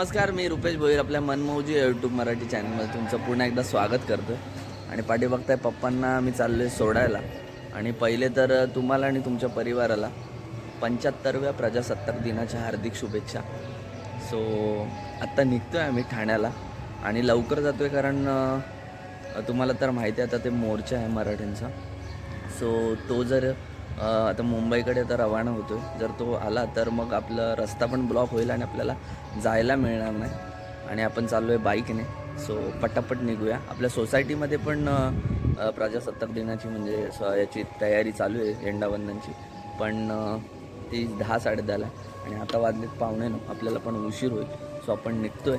नमस्कार मी रुपेश भोईर आपल्या मनमौजी यूट्यूब मराठी चॅनलमध्ये तुमचं पुन्हा एकदा स्वागत करतो आणि पाठी बघताय पप्पांना मी चाललो आहे सोडायला. आणि पहिले तर तुम्हाला आणि तुमच्या परिवाराला पंच्याहत्तरव्या प्रजासत्ताक दिनाच्या हार्दिक शुभेच्छा. सो आत्ता निघतो आहे आम्ही ठाण्याला आणि लवकर जातो आहे कारण तुम्हाला तर माहिती आहे आता ते मोर्चा आहे मराठींचा सो तो जर आता मुंबईकडे तर रवाना होतो जर तो आला तर मग आपला रस्ता पण ब्लॉक होईल आणि आपल्याला जायला मिळणार नाही. आणि आपण चाललो आहे बाईकने. सो पटापट निघूया. आपल्या सोसायटीमध्ये पण प्रजासत्ताक दिनाची म्हणजे स- याची तयारी चालू आहे झेंडावंदनची. पण ती दहा साडे दहाला आहे. आणि आता वाजलेत पावणे नऊ. आपल्याला पण उशीर होईल. सो आपण निघतोय.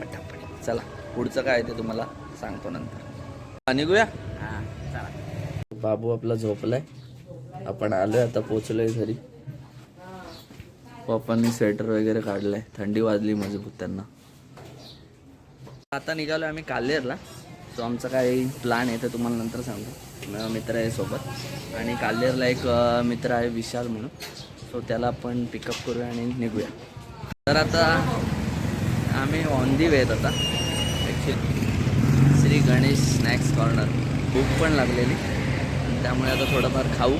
पटापट. चला. पुढचं काय आहे ते तुम्हाला सांगतो नंतर. हा, निघूया? बाबू आपला झोपलाय. आपण आलोय आता पोचलोय घरी. पप्पांनी स्वेटर वगैरे काढलंय. थंडी वाजली मजबूत त्यांना. आता निघालो आम्ही काल्हेरला सो आमचा काही प्लॅन आहे तर तुम्हाला नंतर सांगतो मित्र आहे सोबत. आणि काल्हेरला एक मित्र आहे विशाल म्हणून. सो त्याला आपण पिकअप करूया आणि निघूया. तर आता आम्ही ऑन दी वेत आता. Actually Shri Ganesh snacks corner भूक पण लागलेली. त्यामुळे आता थोडंफार खाऊ.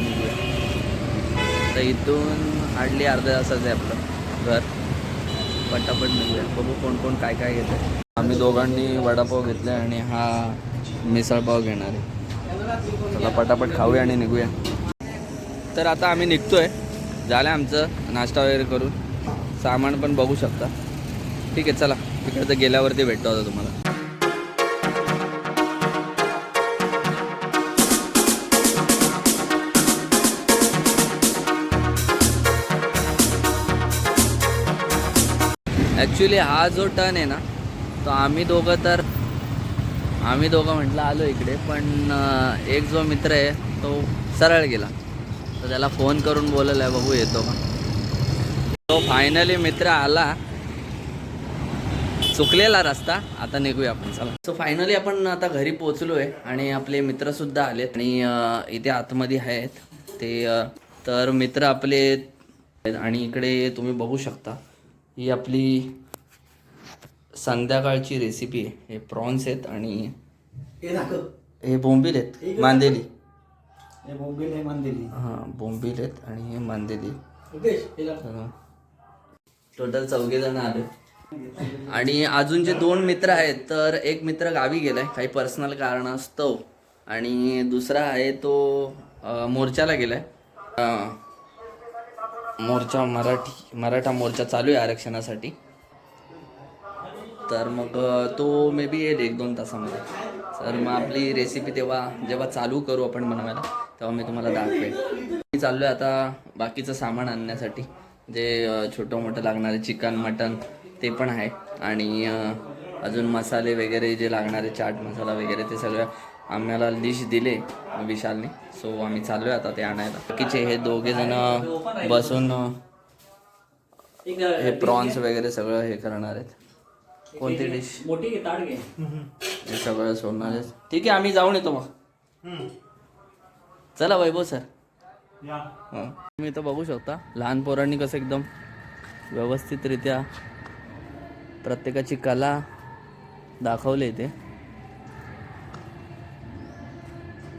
आणि निघूया तर इथून हार्डली अर्ध्या तासाचं आहे आपलं घर. पटापट निघूया. बघू कोण कोण काय काय घेते आम्ही दोघांनी वडापाव घेतला आणि हा मिसळपाव घेणार आहे. चला पटापट खाऊया आणि निघूया. तर आता आम्ही निघतोय. झालं आमचं नाश्ता वगैरे करून. सामान पण बघू शकता. ठीक आहे चला. तिकडे तर गेल्यावरती भेटतो आता तुम्हाला. ॲक्च्युली हा जो टर्न आहे ना तो आम्ही दोघं तर आम्ही दोघं म्हटलं आलो इकडे पण एक जो मित्र आहे तो सरळ गेला. तर त्याला फोन करून बोलवलं आहे बघू येतो का? तो फायनली मित्र आला. चुकलेला रस्ता आता निघूया आपण चला. सो फायनली आपण आता घरी पोचलो आहे आणि आपले मित्रसुद्धा आलेत. आणि इथे आतमध्ये आहेत. ते तर मित्र आपले आणि इकडे तुम्ही बघू शकता. ही आपली संध्याकाळची रेसिपी आहे हे प्रॉन्स आहेत आणि हे दाखव हे बोंबील आहेत. मांदेली. हे मोबाईल हे मान दिली हां बोंबील आहेत आणि हे मांदेली. टोटल चौघे जण आले आणि अजून जे दोन मित्र आहेत तर एक मित्र गावी गेलाय. काही पर्सनल कारणास्तव. आणि दुसरा आहे तो मोर्चाला गेलाय. मोर्चा मराठी मराठा मोर्चा चालू आहे आरक्षणासाठी. तर मग तो मे बी येईल एक दोन तासामध्ये. तर मग आपली रेसिपी तेव्हा जेव्हा चालू करू आपण बनवायला तेव्हा मी तुम्हाला दाखवेन मी चाललो आहे आता बाकीचं सामान आणण्यासाठी. जे छोटं मोठं लागणारे चिकन मटन ते पण आहे. आणि अजून मसाले वगैरे जे लागणारे चाट मसाला वगैरे ते सगळं आम्हाला लिस्ट दिले विशालने. सो आम्ही चाललो आहे आता ते आणायला. बाकीचे हे दोघे जण बसून हे प्रॉन्स वगैरे सगळं हे करणार आहेत. कोणती डिश मोठी हे सगळं सोडणार आहेत. ठीक आहे आम्ही जाऊन येतो मग. चला वैभव सर. तुम्ही इथं बघू शकता लहान पोरांनी कसं एकदम व्यवस्थितरित्या प्रत्येकाची कला दाखवली इथे.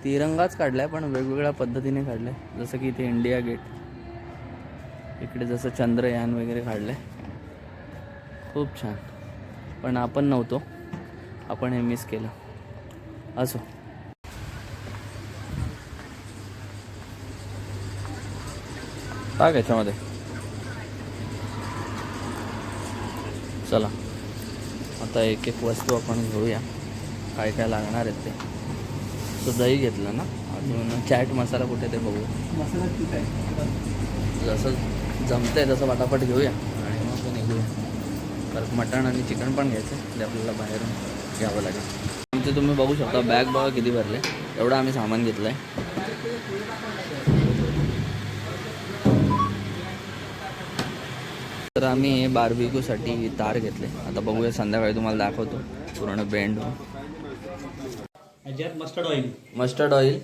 तिरंगाच काढलाय पण वेगवेगळ्या पद्धतीने काढलाय. जसं की इथे इंडिया गेट इकडे जसं चंद्रयान वगैरे काढलंय. खूप छान. पण आपण नव्हतो. आपण हे मिस केलं. असो. टाक याच्यामध्ये चला. आता एक एक वस्तू आपण घेऊया. काय काय लागणार आहेत ते. तो दही घेतलं ना? अजून चॅट मसाला कुठे ते बघू. मसाला ठीक आहे. जसं जमतंय तसं पटापट घेऊया. आणि मग ते निघूया. परत मटण आणि चिकन पण घ्यायचं ते आपल्याला बाहेरून घ्यावं लागेल. आमचे तुम्ही बघू शकता बॅग बघा किती भरले. एवढं आम्ही सामान घेतलं आहे तर आम्ही बार्बिक्यूसाठी तार घेतले. आता बघूया संध्याकाळी तुम्हाला दाखवतो. पूर्ण बेंड याच्यात mustard oil mustard oil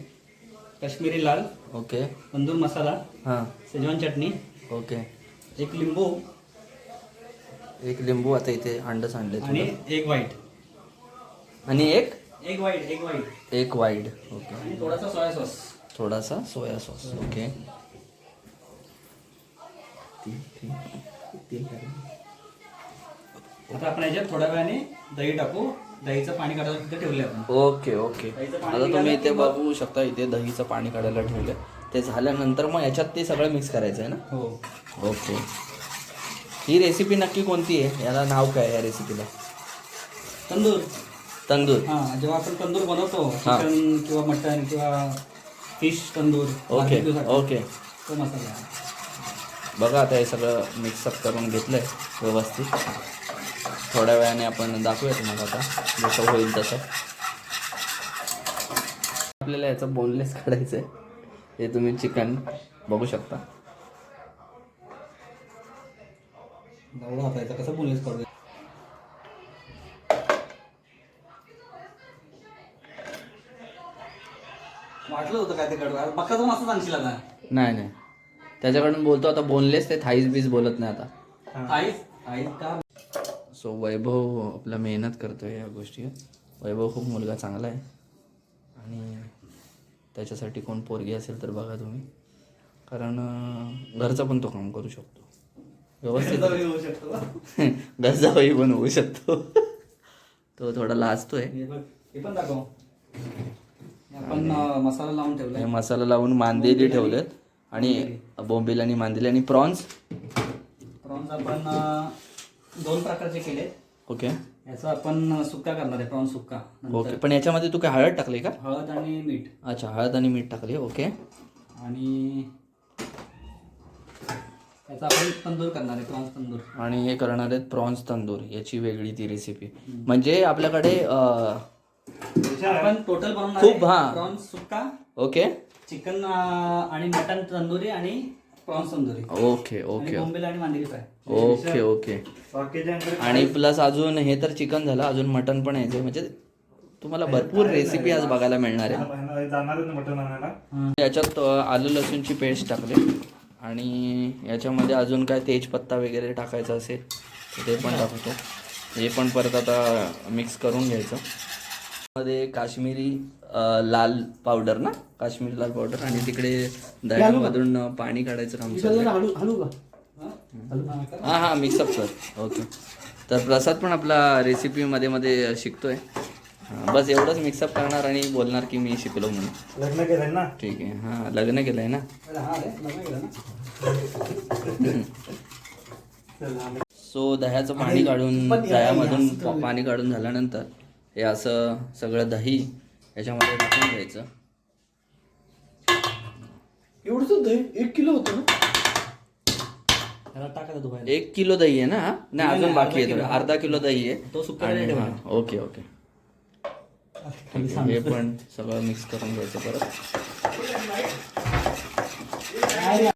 Kashmiri लाल. ओके तंदूर मसाला. हां. सेजवान चटणी ओके एक लिंबू. एक लिंबू आता इथे अंड सांडले आणि एक व्हाईट आणि एक? एक व्हाईट एक व्हाईट एक वाईड ओके आणि थोडासा सोया सॉस थोडासा सोया सॉस ओके आता आपण याच्यात थोड्या वेळाने दही टाकू. दहीचं पाणी काढायला तिथे ठेवले आपण. Okay okay. दहीचं पाणी आता तुम्ही निघालं इथे की मग- बघू शकता इथे दहीचं पाणी काढायला ठेवलं ते झाल्यानंतर मग याच्यात ते सगळं मिक्स करायचं आहे ना? हो. ओके. ही रेसिपी नक्की कोणती आहे? याला नाव काय आहे या रेसिपीला तंदूर. तंदूर. हा जेव्हा आपण तंदूर बनवतो हा. चिकन किंवा मटन किंवा फिश तंदूर ओके barbecue साठी, ओके. तो मसाला आहे. बघा आता हे सगळं मिक्सअप करून घेतलंय व्यवस्थित. थोड्या वेळाने आपण दाखवूया तुम्हाला आता जसं होईल तसं. आपल्याला याचं बोनलेस काढायचं आहे हे तुम्ही चिकन बघू शकता. कसं वाटलं होतं काय ते कडू बक्का तो असं सांगशील आता. नाही नाही. त्याच्याकडून बोलतो आता बोनलेस ते थाईज बीज बोलत नाही आता. आईस आईस का? सो वैभव आपला मेहनत करतोय या गोष्टीवर वैभव खूप मुलगा चांगला आहे. आणि त्याच्यासाठी कोण पोरगी असेल तर बघा तुम्ही. कारण घरचं पण तो काम करू शकतो. व्यवस्थित. होऊ शकतो गजाबाई पण होऊ शकतो. तो थोडा लाजतोय. हे बघ हे पण दाखव. हे आपण मसाला लावून ठेवलाय. मसाला लावून मांदेली ठेवलेत. आणि बोंबील. आणि मांदेली आणि प्रॉन्स. प्रॉन्स आपण दोन प्रकारचे केले ओके. याचा आपण सुक्का करणार आहे प्रॉन्स सुक्का. ओके पण याच्यामध्ये तू काय हळद टाकली का? हळद आणि मीठ. अच्छा हळद आणि मीठ टाकली ओके. आणि याचा आपण तंदूर करणार आहे प्रॉन्स तंदूर. आणि हे करणार आहेत प्रॉन्स तंदूर याची वेगळी ती रेसिपी म्हणजे आपल्याकडे अं, आपण टोटल बनवणार खूप, हा. Prawns sukka okay. चिकन आणि मटन तंदुरी आणि prawns tandoori okay okay bombil आणि मांदेली फ्राय ओके ओके. आणि प्लस अजून हे तर चिकन झालं अजून मटन पण यायचं म्हणजे तुम्हाला भरपूर रेसिपी आज बघायला मिळणार आहे. जाणार मटण आणायला? याच्यात आलं लसूणची पेस्ट टाकली. आणि याच्यामध्ये अजून काय तेजपत्ता वगैरे टाकायचा असेल ते पण टाकतो. हे पण परत आता मिक्स करून घ्यायचं. मध्ये काश्मीरी लाल पावडर ना? काश्मीरी लाल पावडर आणि तिकडे दह्यामधून पाणी काढायचं काम चालू का हा हा मिक्सअप कर. ओके तर प्रसाद पण आपला रेसिपी मध्ये मध्ये शिकतोय. हा, बस एवढंच मिक्सअप करणार आणि बोलणार की मी शिकलो म्हणून. लग्न केलंय ना? ठीक आहे. हा लग्न केलंय ना? हा सो दह्याचं पाणी काढून दह्यामधून पाणी काढून झाल्यानंतर हे असं सगळं दही याच्यामध्ये टाकून घ्यायचं. एवढंच दही एक किलो होतं ना? त्याला टाकायचं धुवायला. एक किलो दही आहे ना? हा? नाही नाही, अजून बाकी आहे अर्धा थोडं. किलो. अर्धा किलो दही तो आहे आणि नाही हा, ओके ओके. हे पण सगळं मिक्स करून घ्यायचं परत.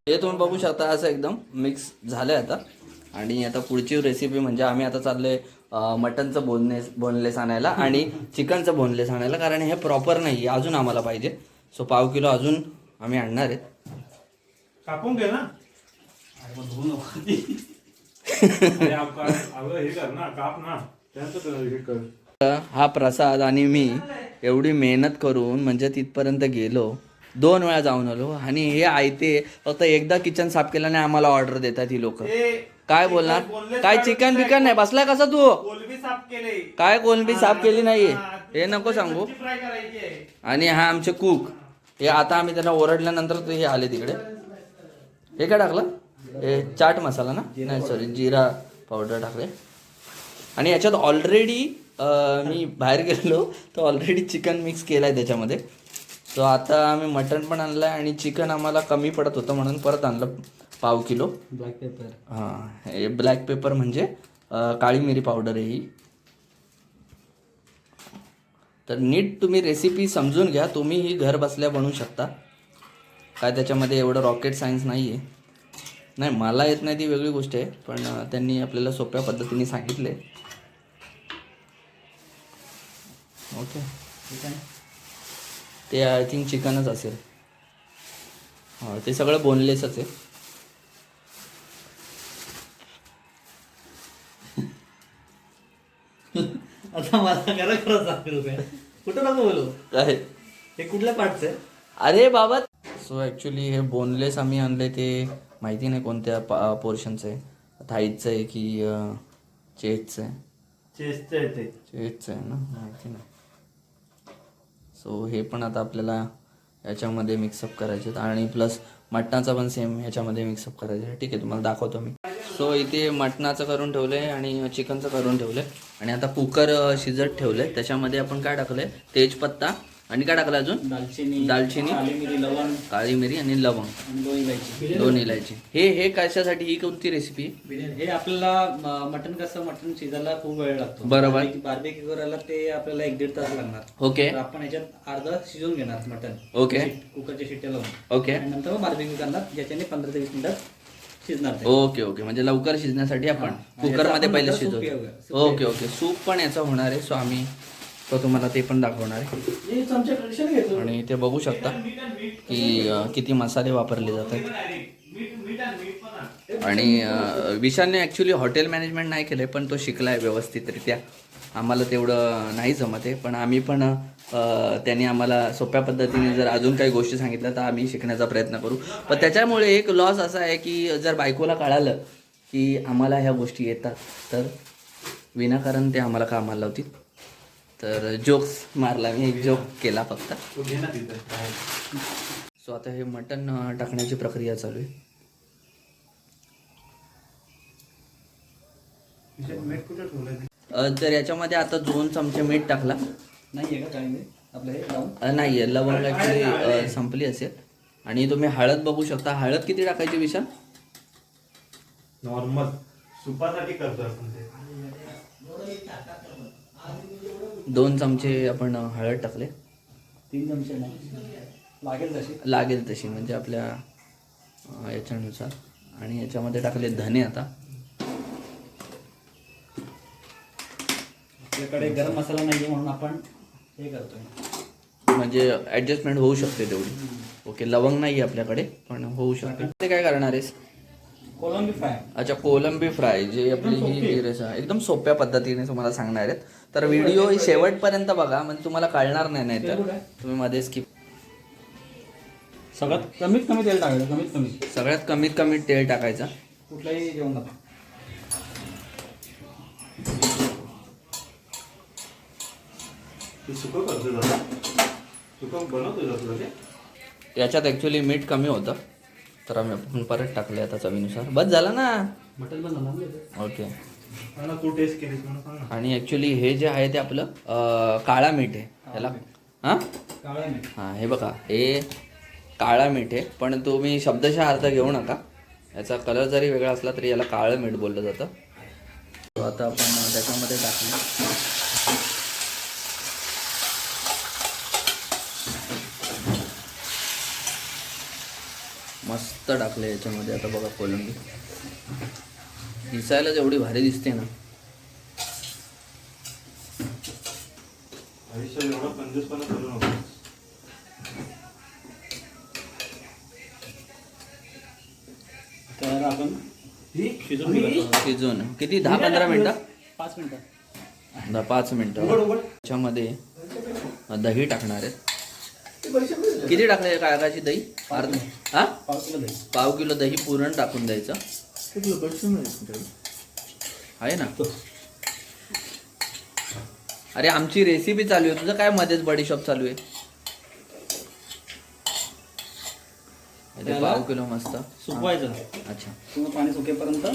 हे तुम्ही बघू शकता असं एकदम मिक्स झालंय आता. आणि आता पुढची रेसिपी म्हणजे आम्ही आता चाललोय मटनचं बोनलेस बोनलेस आणायला आणि चिकनचं बोनलेस आणायला कारण हे प्रॉपर नाही अजून आम्हाला पाहिजे. सो पाव किलो अजून आम्ही आणणार आहेत. कापून घे ना. अरे मग धुवू नको. अरे आप- अगं हे कर ना काप ना. त्यानंतर हे कर. हा प्रसाद आणि मी एवढी मेहनत करून म्हणजे तिथपर्यंत गेलो. दोन वेळा जाऊन आलो. आणि हे आयते फक्त एकदा किचन साफ केल्याने आम्हाला ऑर्डर देतात ही लोक. काय बोलणार? काय चिकन बिकन नाही? बसलाय कसा तू? कोलबी साफ केले काय कोलंबी साफ केली नाही हे नको सांगू. आणि हा आमचे कुक हे आता आम्ही त्यांना ओरडल्यानंतर ते हे आले तिकडे. हे काय टाकलं? हे चाट मसाला ना? नाही सॉरी जिरा पावडर टाकले. आणि याच्यात ऑलरेडी मी बाहेर गेलेलो तर ऑलरेडी चिकन मिक्स केलं आहे त्याच्यामध्ये. सो आता आम्ही मटण पण आणलं आहे आणि चिकन आम्हाला कमी पडत होतं म्हणून परत आणलं. पाव किलो. ब्लॅक पेपर हां हे ब्लॅक पेपर म्हणजे काळी मिरी पावडर आहे ही. तर नीट तुम्ही रेसिपी समजून घ्या तुम्ही ही घर बसल्या बनवू शकता. काय त्याच्यामध्ये एवढं रॉकेट सायन्स नाही आहे नाही मला येत नाही ती वेगळी गोष्ट आहे पण त्यांनी आपल्याला सोप्या पद्धतीने सांगितले. ओके ठीक आहे ते आय थिंक चिकनच असेल. हां ते सगळं बोनलेसच आहे. आता मला खरं खरं सांग रुपये. कुठं नको बोलू? काय हे कुठल्या पार्टचं आहे अरे बाबा. सो ॲक्च्युली हे बोनलेस आम्ही आणले ते माहिती नाही कोणत्या पा पोर्शनचं आहे. थाईचं आहे की चेस्टचं आहे. चेस्ट आहे ते. चेस्टचं आहे ना? माहिती नाही. सो हे पण आता आपल्याला याच्यामध्ये मिक्सअप करायचे आहेत आणि प्लस मटणाचा पण सेम ह्याच्यामध्ये मिक्सअप करायचं ठीक आहे तुम्हाला दाखवतो मी. सो इथे मटणाचं करून ठेवलं आहे आणि चिकनचं करून ठेवलं आहे आणि आता कुकर शिजत ठेवलं आहे त्याच्यामध्ये आपण काय टाकलं आहे तेजपत्ता आणि काय टाकलं अजून? दालचिनी दालचिनी काली मिरी लवंग. काळी मिरी आणि लवंग. आणि दोन इलायची. दोन इलायची. हे हे कशासाठी ही कोणती रेसिपी बिर्याणी. हे आपल्याला म- मटण कसं मटण शिजायला खूप वेळ लागतो. बरोबर. बार्बेक्यू करायला ते आपल्याला एक दीड तास लागणार. ओके. तर आपण याच्यात अर्धा शिजवून घेणार मटण. ओके. कुकरच्या शिट्ट्या लावून. ओके. आणि नंतर बार्बेक्यू करणार ज्याच्याने पंधरा ते वीस मिनिटात शिजणार ते. Okay okay. म्हणजे लवकर शिजण्यासाठी आपण हा. कुकरमध्ये याचं पहिले आपण नंतर सूप शिजवतो. घेऊया. Soup okay okay. सूप पण याचा होणार आहे सो आम्ही तो तुम्हाला ते पण दाखवणार आहे. हे आणि इथे बघू शकता की किती मसाले वापरले जातात. आणि विशालने ॲक्च्युली हॉटेल मॅनेजमेंट नाही केलं पण तो शिकला आहे व्यवस्थितरित्या. आम्हाला तेवढं नाही जमत आहे पण आम्ही पण त्यांनी आम्हाला सोप्या पद्धतीने जर अजून काही गोष्टी सांगितल्या तर आम्ही शिकण्याचा प्रयत्न करू. पण त्याच्यामुळे एक लॉस असा आहे की जर बायकोला कळालं की आम्हाला ह्या गोष्टी येतात तर विनाकारण ते आम्हाला कामाला लावतील. तर जोक्स मारला मी एक जोक केला फक्त. सो आता हे मटन अ, टाकण्याची प्रक्रिया चालू आहे. तर याच्यामध्ये आता दोन चमचे मीठ टाकला. नाहीये का काही आपलं हे लावून? अ, नाही आहे लवंग ॲक्च्युली संपली असेल. आणि तुम्ही हळद बघू शकता. हळद किती टाकायची विशाल? नॉर्मल. सुपासाठी करतो आपण ते दोन चमचे आपण हळद टाकले. तीन चमचे नाही. लागेल तशी. लागेल तशी म्हणजे आपल्या याच्यानुसार. आणि याच्यामध्ये टाकले धने आता. आपल्याकडे गरम मसाला नाहीये म्हणून आपण हे करतोय. म्हणजे ॲडजस्टमेंट होऊ शकते तेवढी. ओके लवंग नाही आहे आपल्याकडे पण होऊ शकते. ते काय करणार आहेस? कोलंबी फ्राय. अच्छा कोलंबी फ्राय जे आपली ही रेसिपी एकदम सोप्या पद्धतीने तुम्हाला सांगणार आहेत. तर व्हिडिओ ही शेवटपर्यंत बघा म्हणजे तुम्हाला कळणार नाही नाही तर तुम्ही मध्ये स्किप सगळ्यात कमीत कमी तेल टाकायचं कमीत कमी. सगळ्यात कमीत कमी तेल टाकायचा. जातो ते याच्यात ॲक्च्युली मीठ कमी होतं. तर आम्ही आपण परत टाकले आता चवीनुसार. बस झालं ना? मटन पण झालं ओके आणि ॲक्च्युली हे जे आहे ते आपलं काळा मीठ आहे. याला हां? काळा मीठ. हां हे बघा हे काळा मीठ आहे. पण तुम्ही शब्दशः अर्थ घेऊ नका. याचा कलर जरी वेगळा असला तरी याला काळं मीठ बोललं जातं. आता आपण त्याच्यामध्ये टाकलं मस्त टाकलं याच्यामध्ये. आता बघा कोलंबी. दिसायला जेवढी भारी दिसते ना. एवढा तर आपण ही शिजून किती? दहा पंधरा मिनटं? पाच मिनिटं. दहा पाच मिनटं. त्याच्यामध्ये दही टाकणार आहेत. किती टाकले काकाची दही? अर्ध हा पाव किलो दही. आहे ना. अरे आमची रेसिपी चालू आहे. तुझं काय मध्येच बडीशॉप चालू आहे? इथे त्याला पाव किलो मस्त. सुकवायचं. अच्छा. पूर्ण पाणी सुकेपर्यंत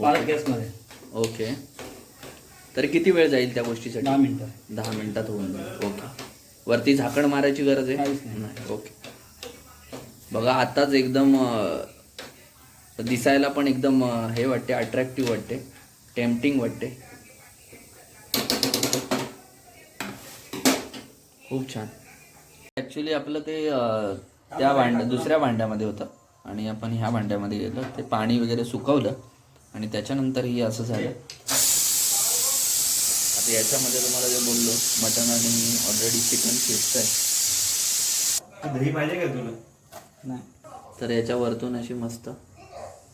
पाच गॅसमध्ये. ओके. तरी किती वेळ जाईल त्या गोष्टीसाठी? दहा मिनिटं. दहा मिनिटात होऊन जाईल. ओके. वरती झाकण मारायची गरज आहे? काहीच नाही. नाही. ओके. बघा आताच एकदम अं, दिसायला पण एकदम हे वाटते अट्रॅक्टिव्ह वाटते टेम्पटिंग वाटते. खूप छान. ॲक्च्युली आपलं ते त्या भांड्या दुसऱ्या भांड्यामध्ये होतं. आणि आपण ह्या भांड्यामध्ये गेलो ते पाणी वगैरे सुकवलं. आणि त्याच्यानंतर ही असं झालं. आता याच्यामध्ये तुम्हाला जे बोललो मटन आणि ऑलरेडी चिकन शिजत आहे. दही पाहिजे का तुला? नाही. तर याच्या वरतून अशी मस्त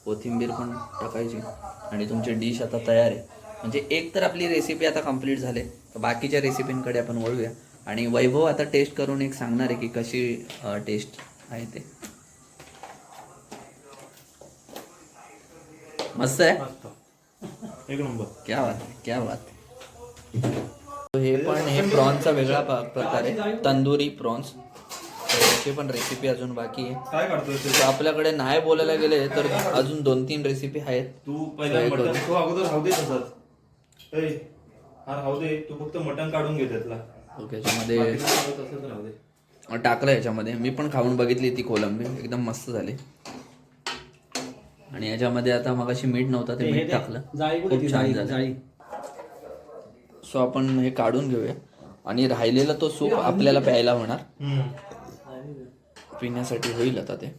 कोथिंबीर पण टाकायची आणि तुमची डिश आता तयार आहे. म्हणजे एक तर आपली रेसिपी आता कंप्लीट झाली तर बाकीच्या रेसिपींकडे आपण वळूया. आणि वैभव आता टेस्ट करून एक सांगणार आहे की कशी टेस्ट आहे ते. मस्त आहे? एक नंबर. क्या बात क्या बात. हे पण हे प्रॉन्सचा वेगळा प्रकार आहे. तंदुरी प्रॉन्स त्याची पण रेसिपी अजून बाकी आहे. काय ते? तर आपल्याकडे नाही बोलायला गेले तर अजून दोन तीन रेसिपी आहेत. तू पहिला मटन करू? तू अगोदर राहू दे तसंच. ए, हा राहू दे. तू फक्त मटन काढून घे त्यातला. ओके याच्यामध्ये बाकीचं सगळं तसंच राहू दे. टाकलं याच्यामध्ये. मी पण खाऊन बघितली ती कोलंबी. एकदम मस्त झाली. आणि याच्यामध्ये आता मग अशी मीठ नव्हतं ते मीठ टाकलं. खूप? छान जाळी झालं. जाळी. सो आपण हे काढून घेऊया. आणि राहिलेला तो सूप आपल्याला प्यायला होणार. हम्म. पिण्यासाठी होईल आता ते.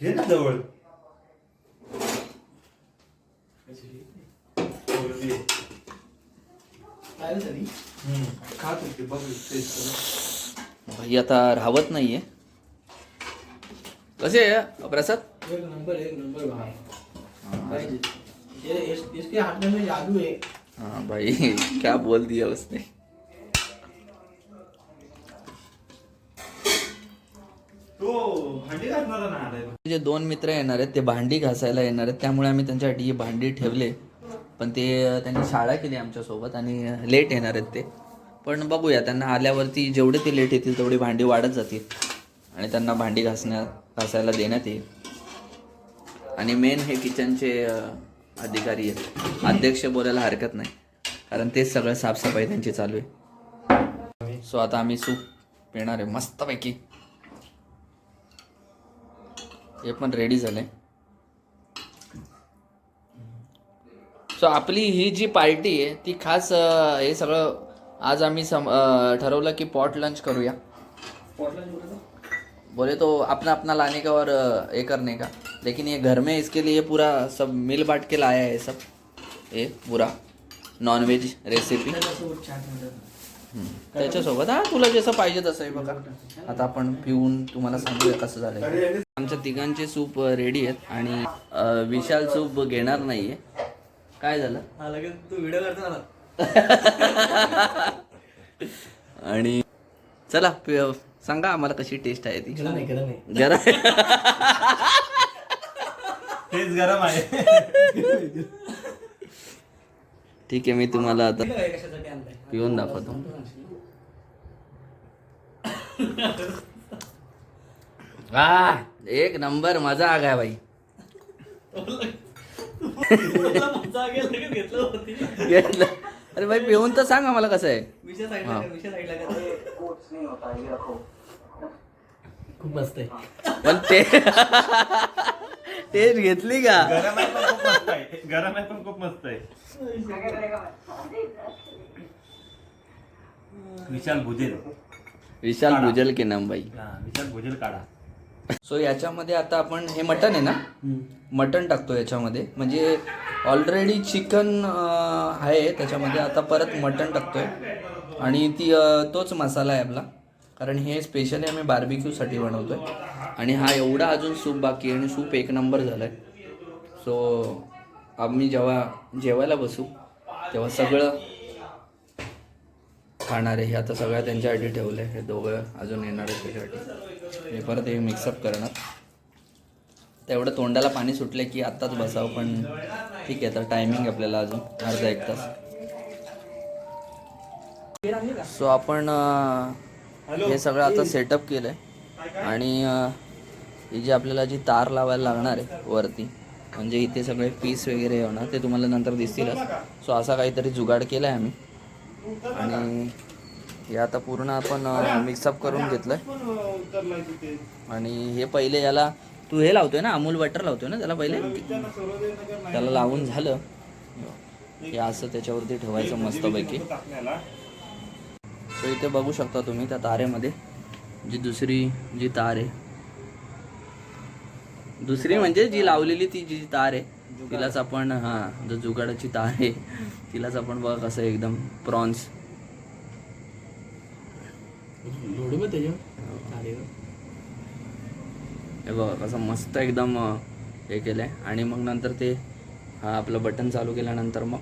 घे ना जवळ. खात होती बघ. भाई आता राहत नाहीये. कसे आहे प्रसाद? एक नंबर एक नंबर भाई. पाहिजे ये इस, इसके हाथ में जादू है हाँ भाई क्या बोल दिया उसने तो भांडी घालणारा ना आलाय जे दोन मित्र येणार आहेत ते भांडी घासायला येणार आहेत. त्यामुळे आम्ही त्यांच्यासाठी भांडी ठेवले. पण ते त्यांनी शाळा केली आमच्यासोबत आणि लेट येणार आहेत ते. पण बघूया त्यांना आल्यावरती जेवढे ते लेट येतील तेवढी भांडी वाढत जातील. आणि त्यांना भांडी घासण्या घासायला देण्यात येईल. आणि मेन हे किचनचे अधिकारी आहेत. अध्यक्ष बोलायला हरकत नाही. कारण तेच सगळं साफसफाई त्यांची चालू आहे. सो आता आम्ही सूप पिणार आहे मस्तपैकी. हे पण रेडी झालंय. सो आपली ही जी पार्टी आहे ती खास हे सगळं आज आम्ही सम ठरवलं की पॉट लंच करूया. बोले तो अपना अपना लाने का और ये करने का. लेकिन ये घर में इसके लिए पूरा सब मिल बांट के लाया है सब. ये पूरा नॉनव्हेज रेसिपी त्याच्यासोबत. हा तुला जसं पाहिजे तसं आहे बघा. आता आपण पिऊन तुम्हाला सांगूया कसं झालं आमच्या तिघांचे सूप रेडी आहेत आणि विशाल सूप घेणार नाहीये. काय झालं? तू व्हिडिओ करतो आणि चला सांगा आम्हाला कशी टेस्ट आहे ती. तेच गरम आहे. ठीक आहे मी तुम्हाला आता पिऊन दाखवतो. आ एक नंबर मजा आ गया भाई. मजा गेला लगेच घेतलं. अरे भाई पिऊन तर सांग आम्हाला कसं आहे. खूप मस्त आहे. पण ते टेस्ट घेतली का? गरम आहे पण खूप मस्त आहे. आहे आहे विशाल भुजेल. विशाल भुजल के नाम भाई हा विशाल भुजेल काढा. सो याच्यामध्ये आता आपण हे मटन आहे ना? मटन टाकतो याच्यामध्ये. म्हणजे ऑलरेडी चिकन आहे. त्याच्यामध्ये आता परत मटन टाकतोय. आणि ती अं, तोच मसाला आहे आपला. कारण हे स्पेशली आम्ही बार्बिक्यूसाठी बनवतोय. आणि हा एवढा अजून सूप बाकी आहे आणि सूप एक नंबर झालाय. सो आम्ही जेव्हा जेवायला बसू तेव्हा सगळं खाणार आहे. हे आता सगळं त्यांच्यासाठी ठेवलं आहे हे दोघं अजून येणार आहे त्याच्यासाठी. मी परत हे मिक्सअप करणार. तेवढं तोंडाला पाणी सुटलं की आत्ताच बसावं पण ठीक आहे तर टायमिंग आपल्याला अजून. अर्धा एक तास. सो आपण हे सगळं आता सेटअप केलं आहे आणि ही जी आपल्याला जी तार लावायला लागणार आहे वरती म्हणजे इथे सगळे पीस वगैरे होणार ते तुम्हाला नंतर दिसतीलच. सो असा काहीतरी जुगाड केला आहे आम्ही. आणि हे आता पूर्ण आपण मिक्सअप करून घेतलं आणि हे पहिले याला तू हे लावतोय ना अमूल बटर लावतोय ना त्याला पहिले? त्याला लावून झालं. हे असं त्याच्यावरती ठेवायचं मस्तपैकी. सो इथे बघू शकता तुम्ही त्या तारेमध्ये. जी दुसरी जी तार आहे. दुसरी म्हणजे जी लावलेली ती जी तार आहे तिलाच आपण हां जो जुगाडाची तार आहे तिलाच आपण बघा कसं एकदम प्रॉन्स. चालेल हे. बघा. कसं मस्त एकदम हे केलं आहे आणि मग नंतर ते हा आपलं बटन चालू केल्यानंतर मग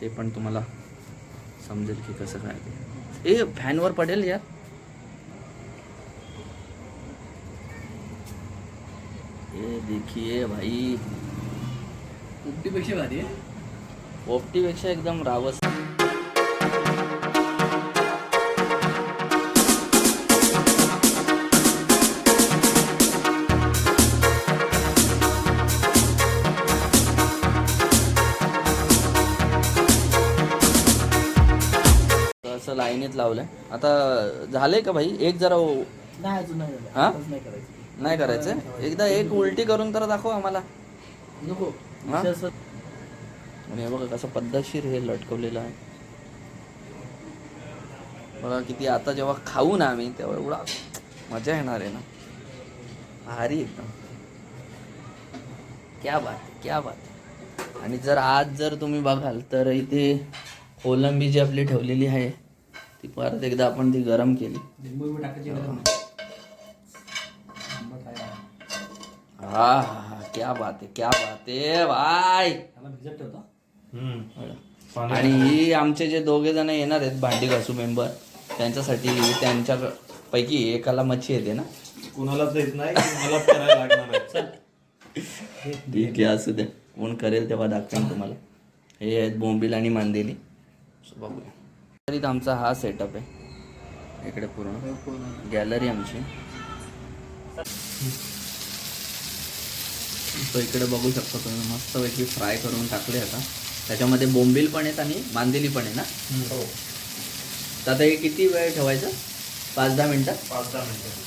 ते पण तुम्हाला समजेल की कसं काय ते. ए फॅनवर पडेल यार. ए देखिए भाई। पोपटीपेक्षा भारी आहे. पोपटीपेक्षा एकदम रावस. असं लाईनीत लावलंय. आता झालंय का भाई? एक जरा नाही अजून नाही. हा? नाही करायचं. नाही करायचं. एकदा एक उलटी करून तर दाखव आम्हाला. नको. हा? आणि बघा कसं पद्धतशीर हे लटकवलेलं आहे. बघा किती आता जेव्हा खाऊ ना आम्ही तेव्हा एवढा मजा येणार आहे ना. भारी एकदम. क्या बात क्या बात. आणि जर आज जर तुम्ही बघाल तर इथे कोलंबी जी आपली ठेवलेली आहे. ती परत एकदा आपण ती गरम केली लिंबू बिंबू टाकायची गरज नाही. आंबट आहे. हा हा हा क्या बात आहे क्या बात आहे पाणी आणि ही आमचे जे दोघे जण येणार आहेत भांडी घासू मेंबर त्यांच्यासाठी त्यांच्या पैकी एकाला मच्छी येते ना. कुणालाच येत नाही मलाच करायला लागणार आहे. ठीक आहे असू द्या कोण करेल तेव्हा दाखवेन तुम्हाला. हे आहेत बोंबील आणि मांदेली. So, बघूया. तरी आमचा हा सेटअप आहे. इकडे पूर्ण. गॅलरी आमची. तो इकडे बघू शकता तुम्ही. मस्तपैकी फ्राय करून टाकले आता. त्याच्यामध्ये बोंबील पण आहेत आणि मांदेली पण आहे ना? तर आता हे किती वेळ ठेवायचं? पाच दहा मिनटं? पाच दहा मिनिटं.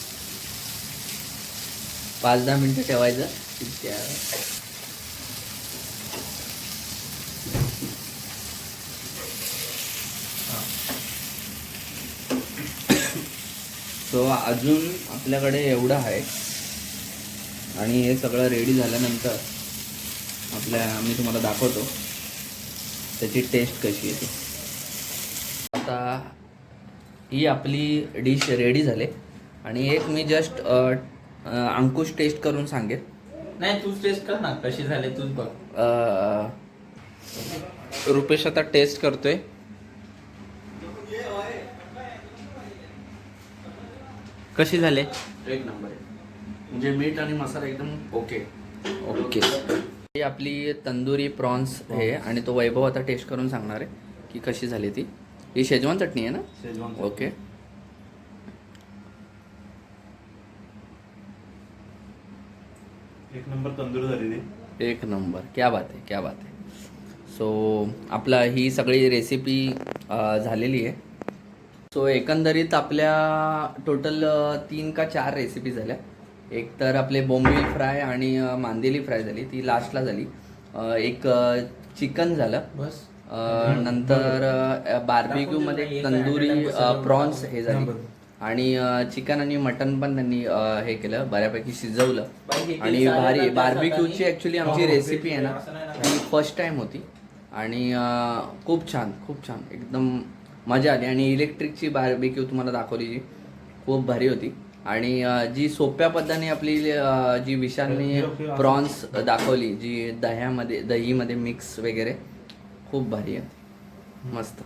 पाच दहा मिनटं ठेवायचं. त्या सो अजून आपल्याकडे एवढं आहे. आणि हे सगळं रेडी झाल्यानंतर आपल्या मी तुम्हाला दाखवतो. त्याची टेस्ट कशी येते आता ही आपली डिश रेडी झाली. आणि एक मी जस्ट अंकुश टेस्ट करून सांगेल नाही तूच टेस्ट कर ना. कशी झाली तूच बघ. रुपेश आता टेस्ट करतोय. कशी झाले? एक नंबर आहे. म्हणजे मीठ आणि मसाला एकदम ओके. ओके. ही आपली तंदुरी प्रॉन्स आहे आणि तो वैभव आता टेस्ट करून सांगणार आहे की कशी झाली ती. ही शेजवान चटणी आहे ना? Schezwan okay. एक नंबर तंदूर झालेली एक नंबर. क्या बात आहे क्या बात आहे. सो आपला ही सगळी रेसिपी झालेली आहे. सो एकंदरीत आपल्या टोटल तीन का चार रेसिपी झाल्या. एक तर आपले बोंबील फ्राय आणि मांदेली फ्राय झाली. ती लास्टला झाली. एक चिकन झालं. बस. नंतर बार्बिक्यू मध्ये तंदुरी प्रॉन्स हे झाली. आणि चिकन आणि मटन पण त्यांनी हे केलं. बऱ्यापैकी शिजवलं. आणि भारी बार्बिक्यूची ऍक्च्युली आमची रेसिपी आहे ना ती फर्स्ट टाइम होती. आणि खूप छान खूप छान. एकदम मजा आली. आणि इलेक्ट्रिकची बार्बिक्यू तुम्हाला दाखवली. जी खूप भारी होती. आणि जी सोप्या पद्धतीने आपली जी विशालने प्रॉन्स दाखवली जी दह्यामध्ये दहीमध्ये मिक्स वगैरे खूप भारी आहे. मस्त.